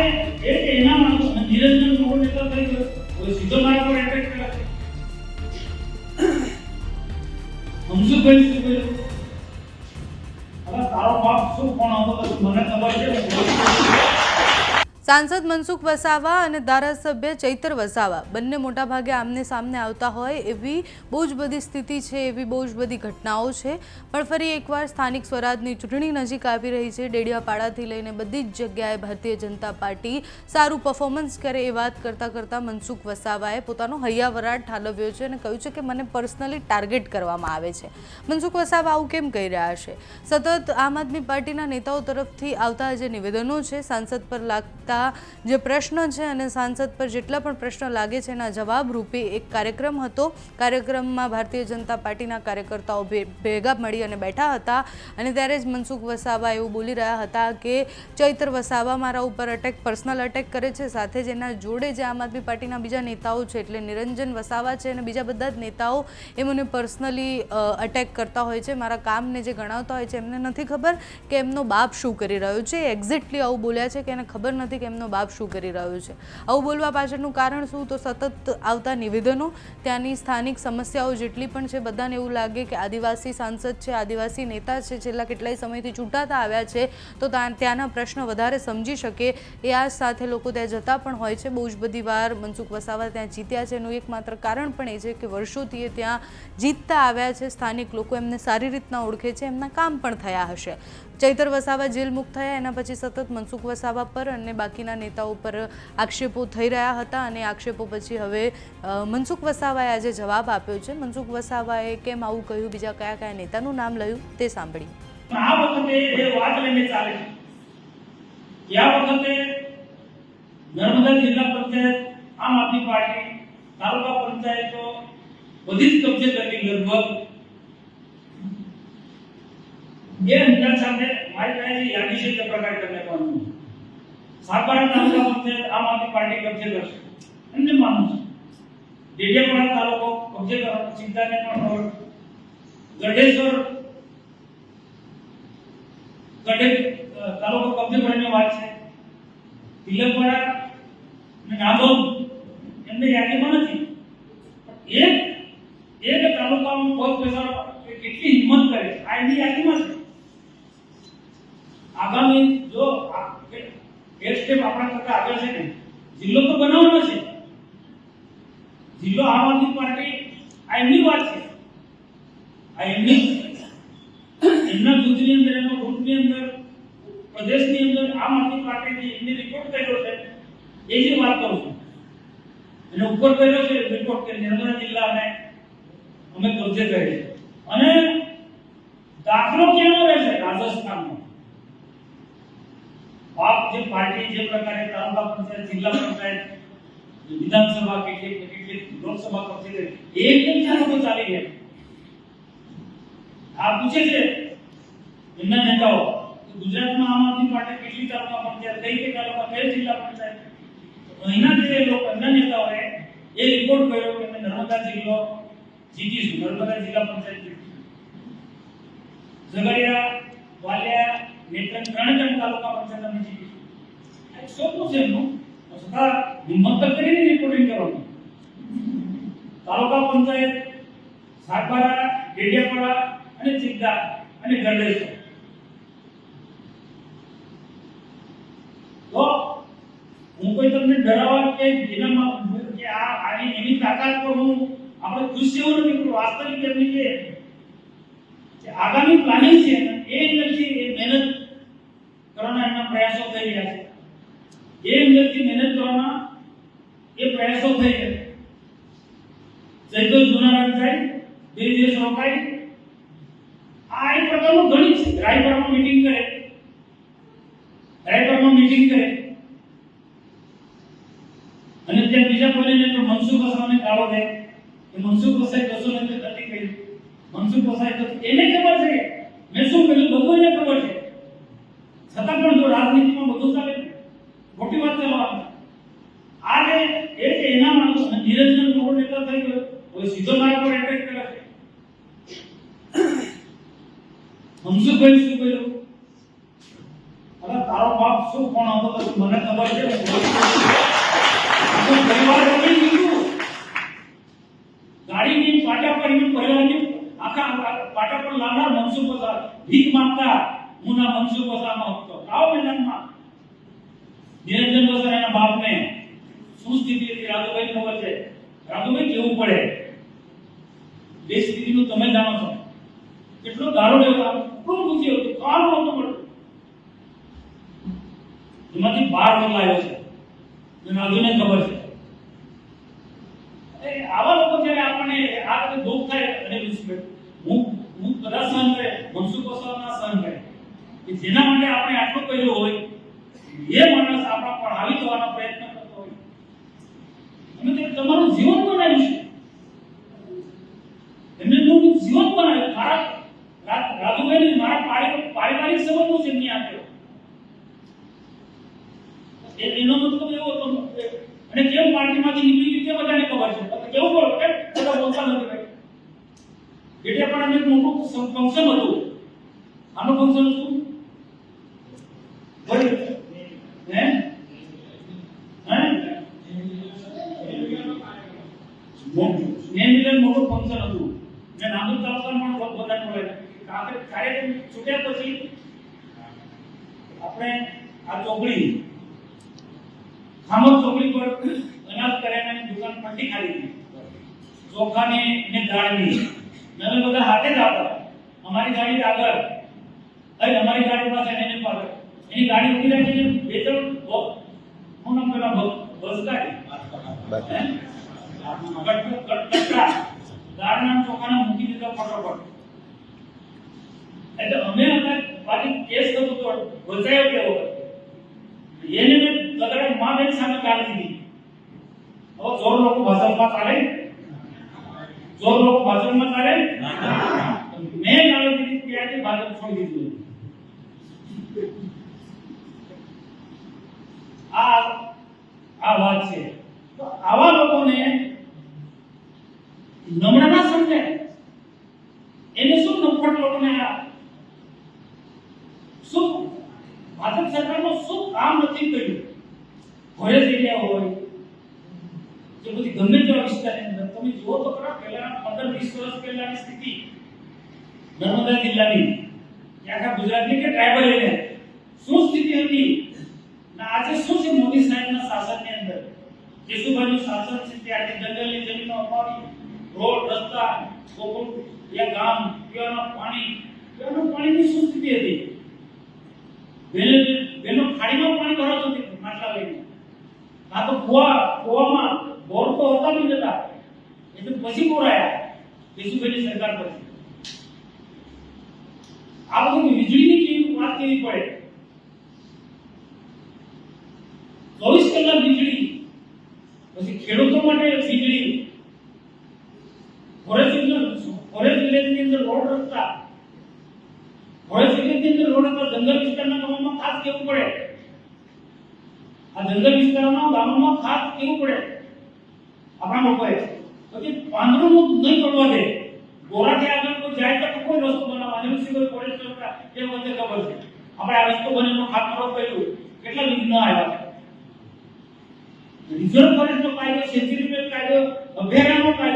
એ એ કે એના માણસો નિરંજન મોડ નેતા થઈ ગયો કોઈ સીધો મારા પર સાંસદ મનસુખ વસાવા અને ધારાસભ્ય ચૈતર વસાવા. બંને મોટાભાગે આમને સામને આવતા હોય એવી બહુ જ બધી સ્થિતિ છે, એવી બહુ જ બધી ઘટનાઓ છે. પણ ફરી એકવાર સ્થાનિક સ્વરાજની ચૂંટણી નજીક આવી રહી છે. ડેડિયાપાડાથી લઈને બધી જ જગ્યાએ ભારતીય જનતા પાર્ટી સારું પરફોર્મન્સ કરે એ વાત કરતાં કરતાં મનસુખ વસાવાએ પોતાનો હૈયાવરાટ ઠાલવ્યો છે અને કહ્યું છે કે મને પર્સનલી ટાર્ગેટ કરવામાં આવે છે. મનસુખ વસાવા આવું કેમ કહી રહ્યા છે? સતત આમ આદમી પાર્ટીના નેતાઓ તરફથી આવતા જે નિવેદનો છે, સાંસદ પર લાગતા જે પ્રશ્ન છે અને સાંસદ પર જેટલા પણ પ્રશ્ન લાગે છે એના જવાબ રૂપે એક કાર્યક્રમ હતો. કાર્યક્રમમાં ભારતીય જનતા પાર્ટીના કાર્યકર્તાઓ ભેગા મળી અને બેઠા હતા અને ત્યારે જ મનસુખ વસાવા એવું બોલી રહ્યા હતા કે ચૈત્ર વસાવા મારા ઉપર અટેક પર્સનલ અટેક કરે છે, સાથે જ એના જોડે જે આમ આદમી પાર્ટીના બીજા નેતાઓ છે એટલે નિરંજન વસાવા છે અને બીજા બધા જ નેતાઓ એ મને પર્સનલી અટેક કરતા હોય છે. મારા કામને જે ગણાવતા હોય છે એમને નથી ખબર કે એમનો બાપ શું કરી રહ્યો છે. એક્ઝેક્ટલી આવું બોલ્યા છે કે એને ખબર નથી કે એમનો બાપ શું કરી રહ્યો છે? આવું બોલવા પાછળનું કારણ શું? તો સતત આવતા નિવેદનો, ત્યાંની સ્થાનિક સમસ્યાઓ જેટલી પણ છે, બધાને એવું લાગે કે આદિવાસી સાંસદ છે, આદિવાસી નેતા છે, છેલ્લા કેટલાય સમયથી ચૂંટાતા આવ્યા છે, તો ત્યાં ત્યાંના પ્રશ્ન વધારે સમજી શકે એ આ સાથે લોકો ત્યાં જતા પણ હોય છે. બહુ જ બધી વાર મનસુખ વસાવા ત્યાં જીત્યા છે. એનું એકમાત્ર કારણ પણ એ છે કે વર્ષોથી એ ત્યાં જીતતા આવ્યા છે. સ્થાનિક લોકો એમને સારી રીતના ઓળખે છે. એમના કામ પણ થયા હશે. ચૈતર વસાવા જેલ મુક્ત થયા, એના પછી સતત મનસુખ વસાવા પર અને બાકીના નેતાઓ પર આક્ષેપો થઈ રહ્યા હતા અને આક્ષેપો પછી હવે મનસુખ વસાવાએ આજે જવાબ આપ્યો છે. મનસુખ વસાવાએ કેમ આવું કહ્યું? બીજા કયા કયા નેતાનું નામ લયું? તે સાંભળ્યું આ વખતે એ વાત લઈને ચાલે છે. કે વખતે નર્મદા જિલ્લા પંચાયત આમ આદમી પાર્ટી, તાલુકા પંચાયતો બધી જ કબજે કરી લગભગ એ અંદાજ સાથે મારી પાસે યાદી છે તે પ્રકાર તમને કહું છું. તાલુકા પંચાયત આમ આદમી પાર્ટી કબજે કરશે એમને માનું છું. ડેડિયાપાડા તાલુકો કબજે કરવાની ચિંતા ને પણ હોય ગઢેશ્વર, ગઢે તાલુકો કબજે કરવાની વાત છે. તિલકવાડા અને નાગોદ એમને યાદીમાં નથી. એક એક તાલુકામાં કોઈ પૈસા કેટલી હિંમત કરે, આ એની યાદીમાં છે. આગામી જો એક સ્ટેપ આપણા કરતા આગળ છે ને, જિલ્લો તો બનાવવાનો છે. જિલ્લો આમ આદમી પાર્ટી, આ એમની વાત છે. આ એમની એમના જૂથની અંદર, એમના ગ્રુપની અંદર, પ્રદેશની અંદર આમ આદમી પાર્ટીની એમની રિપોર્ટ કર્યો છે. એ જે વાત કરું છું. એને ઉપર કર્યો છે રિપોર્ટ કે નર્મદા જિલ્લાને અમે કબજે કરે છે. અને દાખલો ક્યાંનો રહેશે? રાજસ્થાનનો. આપ જે પાર્ટી જે પ્રકારે તાલુકા પંચાયત જિલ્લા પંચાયત વિધાનસભા કેટલી કેટલી લોકસભા કબજે કરી એકદમ ત્યાં લોકો ચાલી ગયા આ પૂછે છે એમના નેતાઓ કે ગુજરાતમાં આમ આદમી પાર્ટી કેટલી તાલુકા પંચાયત કઈ કઈ તાલુકા કઈ જિલ્લા પંચાયત તો અહીંના જે લોકો એમના નેતાઓએ એ રિપોર્ટ કર્યો કે અમે નર્મદા જિલ્લો જીતીશું નર્મદા જિલ્લા પંચાયત જીતીશું ઝઘડિયા વાલિયા નેત્રંગ ત્રણે ત્રણ તાલુકા પંચાયત અમે જીતીશું આ એક સોપું છે એમનું તો છતાં હિંમત તો કરીને રિપોર્ટિંગ કરવાનું તાલુકા પંચાયત સાગબારા ડેડિયાપાડા અને ચિત્તા અને ગરડેશ્વર તો હું કોઈ તમને ડરાવવા કે જેનામાં કે આ આની એની તાકાત પર હું આપણે ખુશ જેવું નથી પણ વાસ્તવિક એમની કે જે આગામી પ્લાનિંગ છે ને, એ અંદરથી એ મહેનત કરવાના એમના પ્રયાસો થઈ રહ્યા છે એ અંદરથી મહેનત કરવાના એ પ્રયાસો થઈ ગયા. છે જયદોર જુનારાયણ થાય, બે દિવસ રોકાય. આ એક પ્રકારનું ગણિત છે. રાયપુરમાં મીટિંગ કરે. રાયપુરમાં મીટિંગ કરે. અને ત્યાં બીજા કોલેજ તો મનસુખ હસાને ગાળો દે. કે મનસુખ વસાઈ કશું નથી નથી કહ્યું. મનસુખ હસાએ તો એને ખબર છે. મેં શું કહ્યું બધું એને ખબર છે. છતાં પણ જો રાજનીતિમાં બધું ચાલે ખોટી વાત ચાલવાની એ કરે હતો પરિવાર પરિવારની આખા પાટા પર લાવનાર મનસુખ હતા ભીખ માંગતા. હું ના મનસુખ વસામાં હતો. આવો મેદાનમાં. નિરંજન વસા એના બાપને શું સ્થિતિ હતી રાધુભાઈ ખબર છે? રાધુભાઈ કેવું પડે, બે સ્થિતિનું તમે જાણો છો. કેટલો દારૂ લેવો કેટલું દુખી હતું કામ નહોતું મળતું એમાંથી બાર રોગ છે. રાધુને ખબર છે. આવા લોકો જ્યારે આપણને આ રીતે દુઃખ થાય અને હું હું બધા સહન કરે, મનસુખ વસાવાના સહન કરે. જેના માટે આપણે આટલું કર્યું હોય, એ માણસ આપણા પર હાવી થવાનો પ્રયત્ન કરતો હોય અમે તે તમારું જીવન બનાવ્યું છે એમને જો હું જીવન બનાવ્યું મારા રા- રાજુભાઈને મારા પારિ- પારિવારિક સંબંધો છે એમની આપ્યો એ- એનો મતલબ એવો હતો અને કેમ પાર્ટીમાંથી નીકળી ગઈ તે બધાને ખબર છે. તો કેવું બોલો કે બધા બોલતા નથી એટલે પણ અમે મોટું ફંક્શન હતું. આનું ફંક્શન હતું? બોલ. હે? મોટું ફંક્શન હતું. મેં નાગર તાલુકામાં પણ બધાને મળે આપણે કાર્યક્રમ છૂટ્યા પછી આપણે આ ચોકડી ખામોદ ચોકડી પર અનાજ કરિયાણાની દુકાન પટ્ટી ખાલી હતી ચોખાની ને દાળની. અમે બધા હાથે જ આવતા અમારી ગાડી આગળ. અરે અમારી ગાડી પાસે એને પાછળ એની ગાડી ઊભી રાખીને બે ત્રણ હું નામ પેલા બસ ગાડી દાળના ચોખાના મૂકી દીધા ફટોફટ. એટલે અમે અમે પાછી કેસ થતો તો બચાયો કેવો એને મેં માં બેન સામે કાઢી દીધી. હવે જોર લોકો ભાજપમાં ચાલે? જોર લોકો ભાજપમાં ચાલે? મેં ગાળી દીધી ત્યાંથી ભાજપ છોડી દીધું આ આ વાત છે. તો આવા લોકોને નમણા ના સમજે. એને શું નફટ લોકોને શું ભાજપ સરકારનું શું કામ નથી કર્યું? ઘરે જઈ હોય કે બધી ગમે તેવા વિસ્તારની અંદર તમે જુઓ તો ખરા પહેલા પંદર વીસ વર્ષ પહેલાની સ્થિતિ નર્મદા જિલ્લાની આખા ગુજરાતની કે ટ્રાઇબલ એરિયા શું સ્થિતિ હતી? આજે શું છે મોદી સાહેબના શાસનની અંદર? કેશુભાઈનું શાસન છે ત્યાંથી જંગલની જમીનો અપાવી, રોડ, રસ્તા, ગોકુળ યા ગામ, પીવાના પાણી. પીવાના પાણીની શું સ્થિતિ હતી બેનો બેનો ખાડીમાં પાણી ભરાતું હતું માટલા લઈને આ તો કુવા કુવામાં બોર તો હતા નહીં જતા. એ તો પછી બોરાયા કેશુભાઈની સરકાર પછી. આ બધું વીજળીની વાત કેવી પડે? ચોવીસ કલાક વીજળી. પછી ખેડૂતો માટે વીજળી ફોરેસ્ટ ફોરેસ્ટ વિલેજની અંદર રોડ રસ્તા ફોરેસ્ટ વિલેજની અંદર રોડ રસ્તા જંગલ વિસ્તારના ગામોમાં ખાસ કેવું પડે આ જંગલ વિસ્તારમાં ગામોમાં ખાસ કેવું પડે આપણા લોકોએ પછી પાંદડું નહીં પડવા દે ગોરાથી આગળ કોઈ જાય તો કોઈ રસ્તો બનાવવા અને સિવાય ફોરેસ્ટ રસ્તા એ વચ્ચે ખબર છે આપણે આ રસ્તો બનેલો ખાતમુહૂર્ત કર્યું કેટલા વિઘ્ન આવ્યા રિઝર્વ ફોરેસ્ટનો કાયદો સેન્ચુરી કાયદો અભયારણ્યનો કાયદો